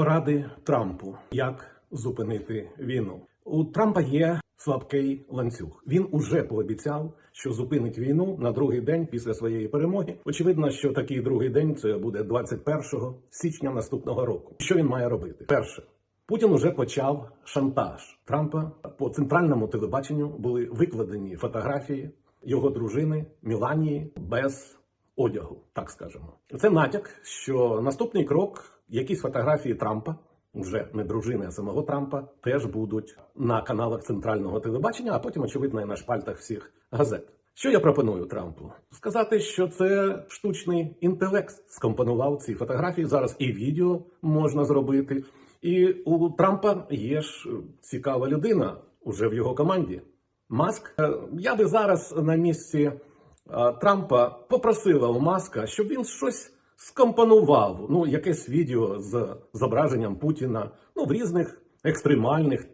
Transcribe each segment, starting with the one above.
Поради Трампу, як зупинити війну. У Трампа є слабкий ланцюг. Він уже пообіцяв, що зупинить війну на другий день після своєї перемоги. Очевидно, що такий другий день це буде 21 січня наступного року. Що він має робити? Перше. Путін уже почав шантаж Трампа по центральному телебаченню були викладені фотографії його дружини Міланії без одягу, так скажемо. Це натяк, що наступний крок, якісь фотографії Трампа, вже не дружини, а самого Трампа, теж будуть на каналах центрального телебачення, а потім, очевидно, і на шпальтах всіх газет. Що я пропоную Трампу? Сказати, що це штучний інтелект скомпонував ці фотографії. Зараз і відео можна зробити. І у Трампа є ж цікава людина уже в його команді. Маск. Е, Я би зараз на місці е, Трампа попросила у Маска, щоб він щось скомпонував. Ну, якесь відео з зображенням Путіна ну, в різних екстремальних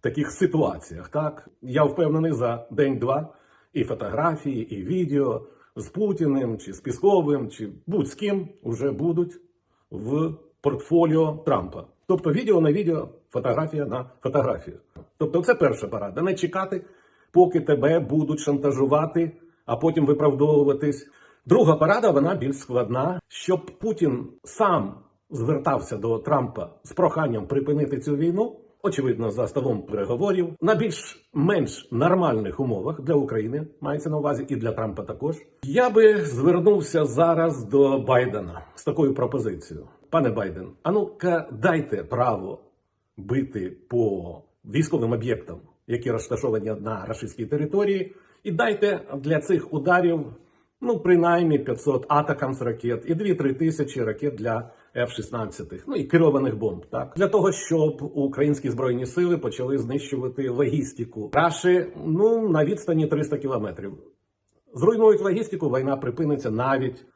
таких ситуаціях. Так я впевнений за день-два і фотографії, і відео з Путіним, чи з Пісковим, чи будь-з ким вже будуть в портфоліо Трампа. Тобто відео на відео, фотографія на фотографію. Тобто, це перша порада. Не чекати, поки тебе будуть шантажувати, а потім виправдовуватись. Друга порада, вона більш складна, щоб Путін сам звертався до Трампа з проханням припинити цю війну. Очевидно, за столом переговорів на більш-менш нормальних умовах для України мається на увазі і для Трампа також. Я би звернувся зараз до Байдена з такою пропозицією. Пане Байден, а ну-ка дайте право бити по військовим об'єктам, які розташовані на рашистській території, і дайте для цих ударів ну принаймні 500 атакамс ракет і 2-3 тисячі ракет для F-16, ну і керованих бомб, так для того, щоб українські збройні сили почали знищувати логістику Раші, ну на відстані 300 кілометрів. Зруйнують логістику, війна припиниться навіть.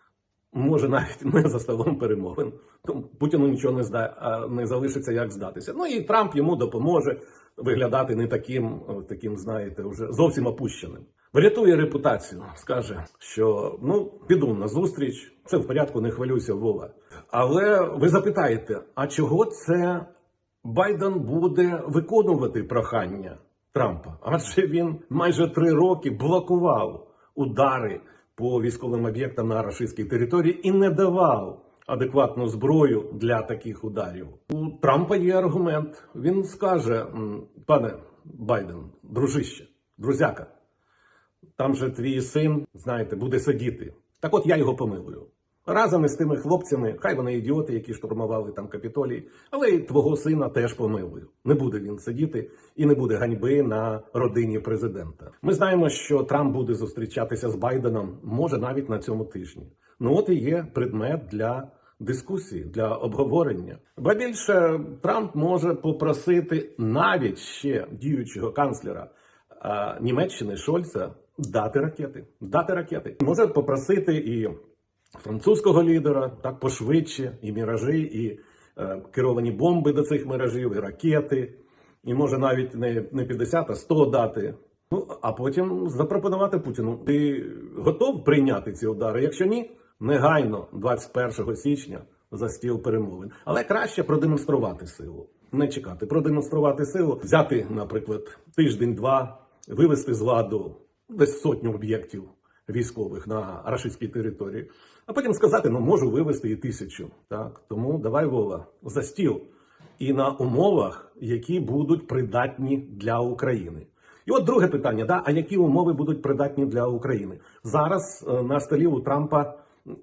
Може навіть не за столом перемовин. Тому Путіну нічого не зда не залишиться, як здатися. Ну і Трамп йому допоможе виглядати не таким, таким, знаєте, вже зовсім опущеним. Врятує репутацію, скаже, що ну піду на зустріч, це в порядку, не хвилюйся, Вова. Але ви запитаєте, а чого це Байден буде виконувати прохання Трампа? Адже він майже три роки блокував удари по військовим об'єктам на рашистській території і не давав адекватну зброю для таких ударів. У Трампа є аргумент. Він скаже, пане Байден, дружище, друзяка, там же твій син, знаєте, буде сидіти. Так от я його помилую. Разом із тими хлопцями, хай вони ідіоти, які штурмували там капітолій, але й твого сина теж помилую. Не буде він сидіти і не буде ганьби на родині президента. Ми знаємо, що Трамп буде зустрічатися з Байденом, може навіть на цьому тижні. Ну от і є предмет для дискусії, для обговорення. Ба більше Трамп може попросити навіть ще діючого канцлера а, Німеччини Шольца дати ракети. Дати ракети. Може попросити і французького лідера так пошвидше, і міражі, і е, керовані бомби до цих міражів, і ракети, і може навіть не, не 50, а 100 дати. Ну а потім запропонувати Путіну. Ти готов прийняти ці удари? Якщо ні, негайно 21 січня за стіл перемовин. Але краще продемонструвати силу, не чекати, продемонструвати силу, взяти, наприклад, тиждень-два, вивести з ладу десь сотню об'єктів військових на рашистській території, а потім сказати, ну можу вивести і тисячу. Так тому давай Вова за стіл і на умовах, які будуть придатні для України. І от друге питання: да, а які умови будуть придатні для України? Зараз е, на столі у Трампа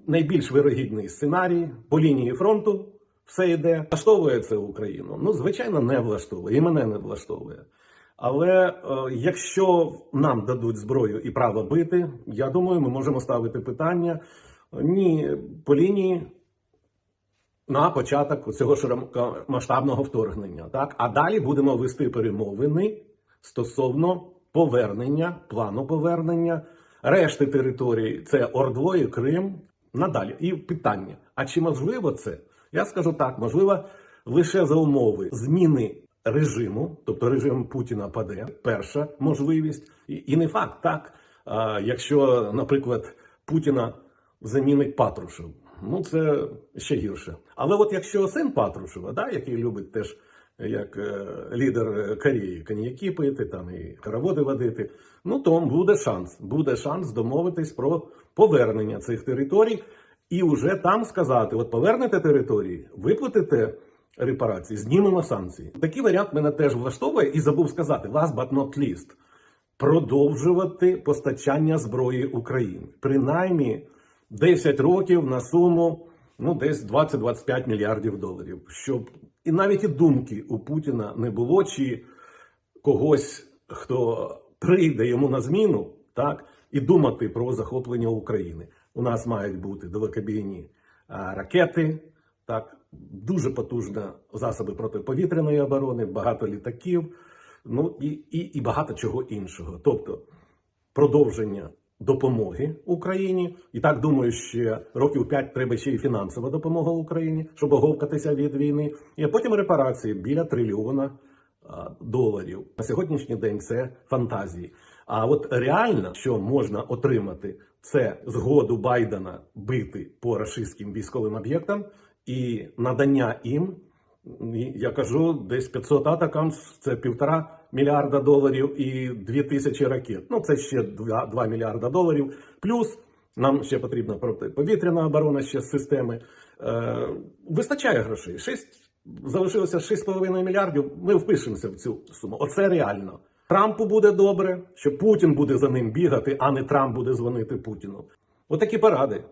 найбільш вирогідний сценарій по лінії фронту. Все йде, влаштовує це Україну. Ну, звичайно, не влаштовує, і мене не влаштовує. Але е, якщо нам дадуть зброю і право бити, я думаю, ми можемо ставити питання ні по лінії на початок цього широкомасштабного вторгнення. Так? А далі будемо вести перемовини стосовно повернення, плану повернення решти територій це Ордло і Крим. Надалі. І питання: а чи можливо це? Я скажу так, можливо, лише за умови зміни режиму, тобто режим Путіна паде, перша можливість, і, не факт так. Якщо, наприклад, Путіна замінить Патрушев, ну це ще гірше. Але от якщо син Патрушева, да, який любить теж як е, лідер е, Кореї коньяки пити, там і караводи водити, ну то буде шанс. Буде шанс домовитись про повернення цих територій і вже там сказати: от повернете території, виплатите репарації, знімемо санкції. Такий варіант мене теж влаштовує і забув сказати: last but not least, продовжувати постачання зброї Україні. Принаймні 10 років на суму ну, десь 20-25 мільярдів доларів. Щоб і навіть і думки у Путіна не було, чи когось, хто прийде йому на зміну, так, і думати про захоплення України. У нас мають бути далекобійні ракети, так, дуже потужні засоби протиповітряної оборони, багато літаків, ну і, і, і багато чого іншого. Тобто продовження допомоги Україні. І так думаю, ще років 5 треба ще й фінансова допомога Україні, щоб оговкатися від війни. І потім репарації біля трильйона доларів. На сьогоднішній день це фантазії. А от реально, що можна отримати, це згоду Байдена бити по рашистським військовим об'єктам і надання їм Я кажу, десь 500 атакамс це півтора мільярда доларів і 2 тисячі ракет. Ну це ще 2, 2 мільярда доларів. Плюс нам ще потрібна протиповітряна оборона ще системи. Е, вистачає грошей. 6, залишилося 6,5 мільярдів. Ми впишемося в цю суму. Оце реально. Трампу буде добре, що Путін буде за ним бігати, а не Трамп буде дзвонити Путіну. Отакі поради.